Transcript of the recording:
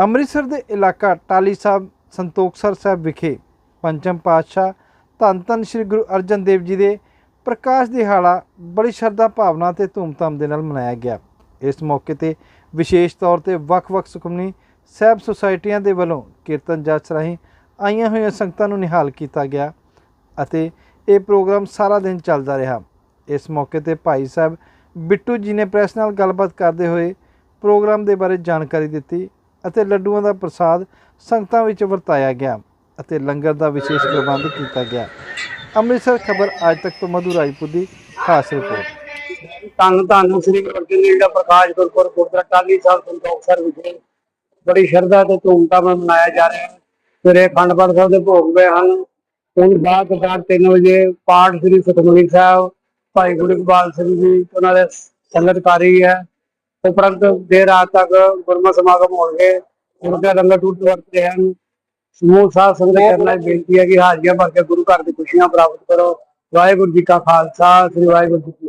ਅੰਮ੍ਰਿਤਸਰ ਦੇ ਇਲਾਕਾ ਟਾਲੀ ਸਾਹਿਬ, ਸੰਤੋਖਸਰ ਸਾਹਿਬ ਵਿਖੇ ਪੰਚਮ ਪਾਤਸ਼ਾਹ ਧੰਨ ਧੰਨ ਸ੍ਰੀ ਗੁਰੂ ਅਰਜਨ ਦੇਵ ਜੀ ਦੇ ਪ੍ਰਕਾਸ਼ ਦਿਹਾੜਾ ਬੜੀ ਸ਼ਰਧਾ ਭਾਵਨਾ ਤੇ ਧੂਮਧਾਮ ਦੇ ਨਾਲ ਮਨਾਇਆ ਗਿਆ। ਇਸ ਮੌਕੇ ਤੇ ਵਿਸ਼ੇਸ਼ ਤੌਰ ਤੇ ਵੱਖ-ਵੱਖ ਸੁਖਮਨੀ ਸਾਹਿਬ ਸੁਸਾਇਟੀਆਂ ਦੇ ਵੱਲੋਂ ਕੀਰਤਨ ਜਾਚ ਰਾਹੀਂ ਆਈਆਂ ਹੋਈਆਂ ਸੰਗਤਾਂ ਨੂੰ ਨਿਹਾਲ ਕੀਤਾ ਗਿਆ ਅਤੇ ਇਹ ਪ੍ਰੋਗਰਾਮ ਸਾਰਾ ਦਿਨ ਚੱਲਦਾ ਰਿਹਾ। ਇਸ ਮੌਕੇ ਤੇ ਭਾਈ ਸਾਹਿਬ ਬਿੱਟੂ ਜੀ ਨੇ ਪ੍ਰੈਸ ਨਾਲ ਗੱਲਬਾਤ ਕਰਦੇ ਹੋਏ ਪ੍ਰੋਗਰਾਮ ਦੇ ਬਾਰੇ ਜਾਣਕਾਰੀ ਦਿੱਤੀ ਅਤੇ ਲੱਡੂਆਂ ਦਾ ਪ੍ਰਸਾਦ ਸੰਗਤਾਂ ਵਿੱਚ ਵਰਤਾਇਆ ਗਿਆ ਅਤੇ ਲੰਗਰ ਦਾ ਵਿਸ਼ੇਸ਼ ਪ੍ਰਬੰਧ ਕੀਤਾ ਗਿਆ। ਅੰਮ੍ਰਿਤਸਰ ਖਬਰ ਅੱਜ ਤੱਕ ਤੋਂ ਮਧੂ ਰਾਜਪੂਤ ਦੀ ਖਾਸ ਰਿਪੋਰਟ। ਧੰਨ ਧੰਨ ਸ੍ਰੀ ਗੁਰੂ ਅਰਜਨ ਦੇਵ ਜੀ ਦਾ ਪ੍ਰਕਾਸ਼ ਗੁਰਪੁਰਬ, ਗੁਰਦੁਆਰਾ ਟਾਹਲੀ ਸਾਹਿਬ ਸੰਤੋਖਸਰ ਵਿਖੇ ਬੜੀ ਸ਼ਰਧਾ ਤੇ ਧੂਮਧਾਮ ਨਾਲ ਮਨਾਇਆ ਜਾ ਰਿਹਾ ਹੈ। ਸਵੇਰੇ ਅਖੰਡ ਪਾਠ ਸਾਹਿਬ ਦੇ ਭੋਗ ਪਏ ਹਨ। ਹੁਣ ਬਾਅਦ ਦੁਪਹਿਰ 3 ਵਜੇ ਪਾਠ ਸ੍ਰੀ ਸੁਖਮਨੀ ਸਾਹਿਬ, ਭਾਈ ਗੁਰੂ ਗੁਰਗੋਬਿੰਦ ਸਿੰਘ ਜੀ, ਉਹਨਾਂ ਦੇ ਸੰਗਤਕਾਰੀ ਹੈ। ਉਪਰੰਤ ਦੇਰ ਰਾਤ ਤੱਕ ਗੁਰਮਤਿ ਸਮਾਗਮ ਹੋਣਗੇ। ਗੁਰਦੇ ਲੰਗਰ ਟੁੱਟ ਵਰਤੇ ਹਨ। ਸਮੂਹ ਸਾਧ ਸੰਗਤ ਕਰਨਾ ਬੇਨਤੀ ਹੈ ਕਿ ਹਾਜ਼ਰੀਆਂ ਭਰ ਕੇ ਗੁਰੂ ਘਰ ਦੀ ਖੁਸ਼ੀਆਂ ਪ੍ਰਾਪਤ ਕਰੋ। ਵਾਹਿਗੁਰੂ ਜੀ ਕਾ ਖਾਲਸਾ ਸ੍ਰੀ ਵਾਹਿਗੁਰੂ ਜੀ